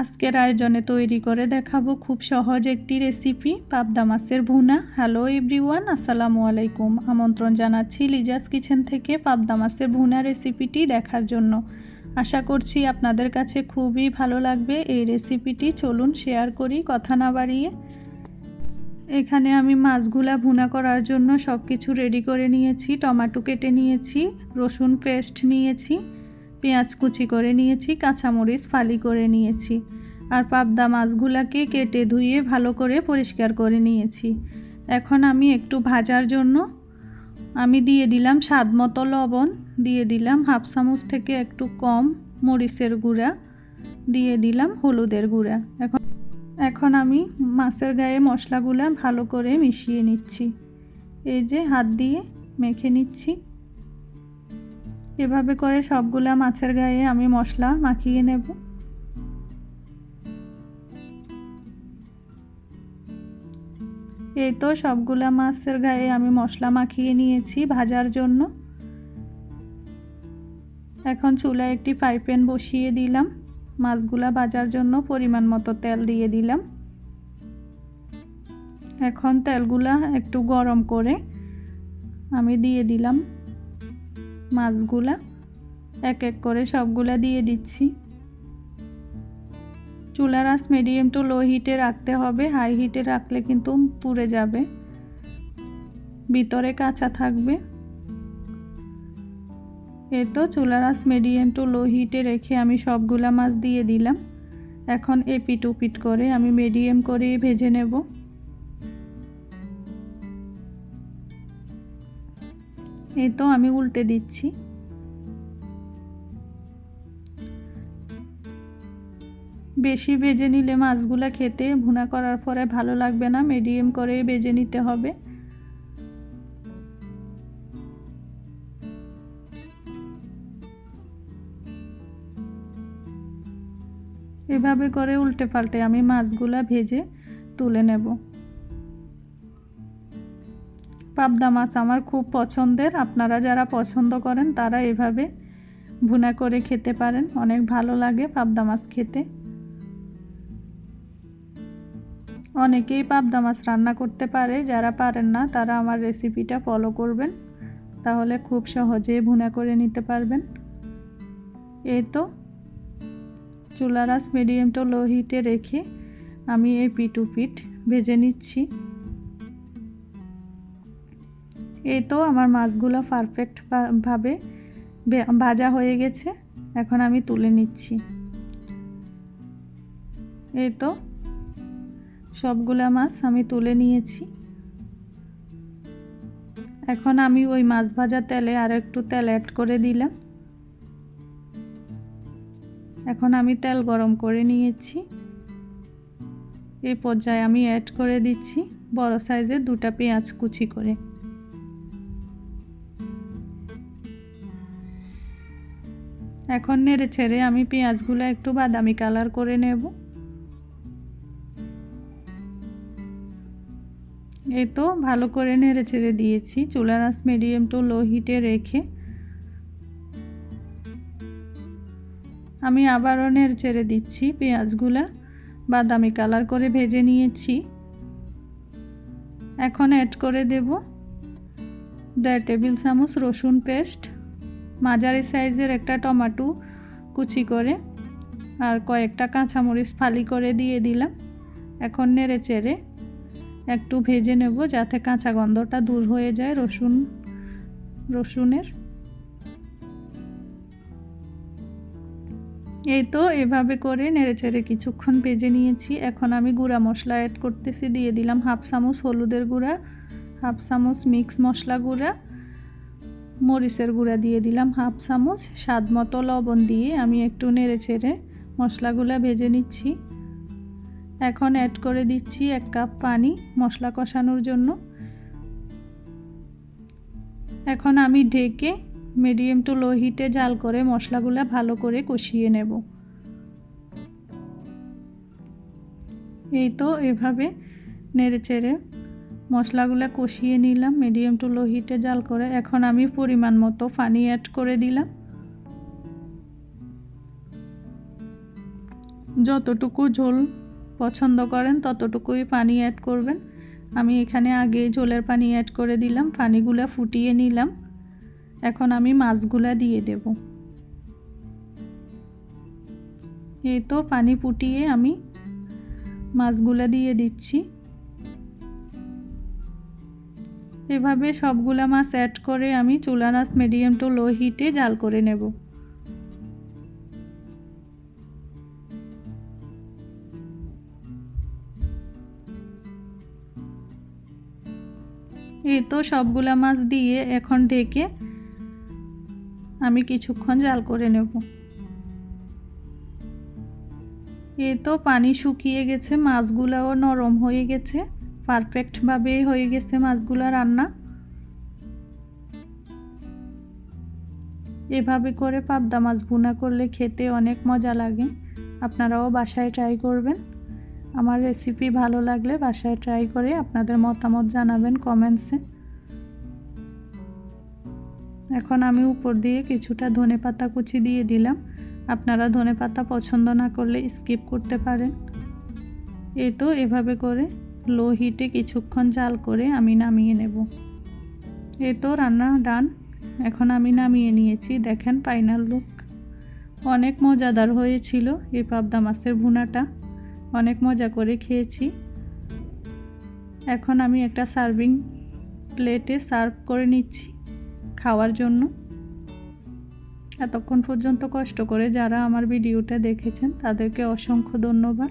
আজকের আয়োজনে তৈরি করে দেখাবো খুব সহজ একটি রেসিপি পাবদা মাছের ভুনা। হ্যালো এভরিওয়ান আসসালামু আলাইকুম। আমন্ত্রণ জানাচ্ছি লিজাস কিচেন থেকে পাবদা মাছের ভুনা রেসিপিটি দেখার জন্য। আশা করছি আপনাদের কাছে খুবই ভালো লাগবে এই রেসিপিটি চলুন শেয়ার করি, কথা না বাড়িয়ে। এখানে আমি মাছগুলা ভুনা করার জন্য সব কিছু রেডি করে নিয়েছি, টমাটো কেটে নিয়েছি, রসুন পেস্ট নিয়েছি। পেঁয়াজ কুচি করে নিয়েছি, কাঁচামরিচ ফালি করে নিয়েছি আর পাবদা মাছগুলাকে কেটে ধুয়ে ভালো করে পরিষ্কার করে নিয়েছি। এখন আমি একটু ভাজার জন্য আমি দিয়ে দিলাম স্বাদ মতো লবণ, দিয়ে দিলাম হাফ চামচ থেকে একটু কম মরিচের গুঁড়া, দিয়ে দিলাম হলুদের গুঁড়া। এখন এখন আমি মাছের গায়ে মশলাগুলো ভালো করে মিশিয়ে নিচ্ছি। এই যে হাত দিয়ে মেখে নিচ্ছি। এভাবে করে সবগুলা মাছের গায়ে আমি মশলা মাখিয়ে নেব। এই তো সবগুলা মাছের গায়ে আমি মশলা মাখিয়ে নিয়েছি ভাজার জন্য। এখন চুলায় একটি ফ্রাই প্যান বসিয়ে দিলাম। মাছগুলা ভাজার জন্য পরিমাণ মতো তেল দিয়ে দিলাম। এখন তেলগুলা একটু গরম করে আমি দিয়ে দিলাম। মাছগুলা এক এক করে সবগুলা দিয়ে দিচ্ছি। চুলার আঁচ মিডিয়াম টু লো হিটে রাখতে হবে। হাই হিটে রাখলে কিন্তু পুড়ে যাবে। ভিতরে কাঁচা থাকবে। এ তো চুলার আঁচ মিডিয়াম টু লো হিটে রেখে আমি সবগুলা মাছ দিয়ে দিলাম। এখন এপিট উপিট করে আমি মিডিয়াম করে ভেজে নেব। এই তো আমি উল্টে দিচ্ছি। বেশি ভেজে নিলে মাছগুলো খেতে ভুনা করার পরে ভালো লাগবে না মিডিয়াম করে ভেজে নিতে হবে। এভাবে করে উল্টে পাল্টে আমি মাছগুলা ভেজে তুলে নেব। পাবদা মাছ আমার খুব পছন্দের। আপনারা যারা পছন্দ করেন, তারা এভাবে ভুনা করে খেতে পারেন। অনেক ভালো লাগে পাবদা মাছ খেতে। অনেকেই পাবদা মাছ রান্না করতে পারে, যারা পারেন না, তারা আমার রেসিপিটা ফলো করবেন। তাহলে খুব সহজে ভুনা করে নিতে পারবেন। এই তো, চুলার আস মিডিয়াম টু লো হিটে রেখে আমি এই পিট পিট ভেজে নিচ্ছি। এই তো আমার মাছগুলো পারফেক্ট ভাবে ভাজা হয়ে গেছে। এখন আমি তুলে নিচ্ছি। এই তো সবগুলা মাছ আমি তুলে নিয়েছি। এখন আমি ওই মাছ ভাজা তেলে আর একটু তেল অ্যাড করে দিলাম। এখন আমি তেল গরম করে নিয়েছি। এই পর্যায়ে আমি অ্যাড করে দিচ্ছি বড় সাইজের দুটা পেঁয়াজ কুচি করে। এখন নেড়ে ছেড়ে আমি পেঁয়াজগুলো একটু বাদামি কালার করে নেব। এই তো ভালো করে নেড়ে ছেড়ে দিয়েছি। চুলার আঁচ মিডিয়াম টু লো হিটে রেখে আমি আবারও নেড়ে ছেড়ে দিচ্ছি পেঁয়াজগুলা। বাদামি কালার করে ভেজে নিয়েছি। এখন অ্যাড করে দেব। দেড় টেবিল চামচ রসুন পেস্ট মাঝারি সাইজের একটা টমাটো কুচি করে আর কয়েকটা কাঁচামরিচ ফালি করে দিয়ে দিলাম। এখন নেড়ে চেড়ে একটু ভেজে নেব যাতে কাঁচা গন্ধটা দূর হয়ে যায় রসুন, রসুনের। এই তো এভাবে করে নেড়ে চেড়ে কিছুক্ষণ ভেজে নিয়েছি। এখন আমি গুঁড়া মশলা অ্যাড করতেছি, দিয়ে দিলাম হাফ চামচ হলুদের গুঁড়া, হাফ চামচ মিক্স মশলা গুঁড়া মরিচের গুঁড়া দিয়ে দিলাম হাফ চামচ। স্বাদ মতো লবণ দিয়ে আমি একটু নেড়ে চেড়ে মশলাগুলো ভেজে নিচ্ছি। এখন অ্যাড করে দিচ্ছি এক কাপ পানি মশলা কষানোর জন্য। এখন আমি ঢেকে মিডিয়াম টু লো হিটে জাল করে মশলাগুলো ভালো করে কষিয়ে নেব। এই তো এভাবে নেড়ে চেড়ে মশলাগুলো কষিয়ে নিলাম মিডিয়াম টু লো হিটে জাল করে। এখন আমি পরিমাণ মতো পানি অ্যাড করে দিলাম। যতটুকু ঝোল পছন্দ করেন, ততটুকুই পানি অ্যাড করবেন। আমি এখানে আগে ঝোলের পানি অ্যাড করে দিলাম, পানিগুলো ফুটিয়ে নিলাম। এখন আমি মাছগুলা দিয়ে দেব। এই তো পানি ফুটিয়ে আমি মাছগুলা দিয়ে দিচ্ছি। এভাবে সবগুলা মাছ অ্যাড করে আমি চুলা মাছ মিডিয়াম টু লো হিটে জাল করে নেব। এই তো সবগুলা মাছ দিয়ে এখন ঢেকে আমি কিছুক্ষণ জাল করে নেব। এ তো পানি শুকিয়ে গেছে, মাছগুলাও নরম হয়ে গেছে। পারফেক্টভাবে হয়ে গেছে মাছগুলো রান্না। এভাবে করে পাবদা মাছ ভুনা করলে খেতে অনেক মজা লাগে। আপনারাও বাসায় ট্রাই করবেন। আমার রেসিপি ভালো লাগলে বাসায় ট্রাই করে আপনাদের মতামত জানাবেন কমেন্টসে। এখন আমি উপর দিয়ে কিছুটা ধনে পাতা কুচি দিয়ে দিলাম। আপনারা ধনে পাতা পছন্দ না করলে স্কিপ করতে পারেন। এই তো এভাবে করে লো হিটে কিছুক্ষণ জাল করে আমি নামিয়ে নেব। এ তো রান্না ডান। এখন আমি নামিয়ে নিয়েছি, দেখেন ফাইনাল লুক। অনেক মজাদার হয়েছিল এই পাবদা মাছের ভুনাটা। অনেক মজা করে খেয়েছি। এখন আমি একটা সার্ভিং প্লেটে সার্ভ করে নিচ্ছি খাওয়ার জন্য। এতক্ষণ পর্যন্ত কষ্ট করে যারা আমার ভিডিওটা দেখেছেন, তাদেরকে অসংখ্য ধন্যবাদ।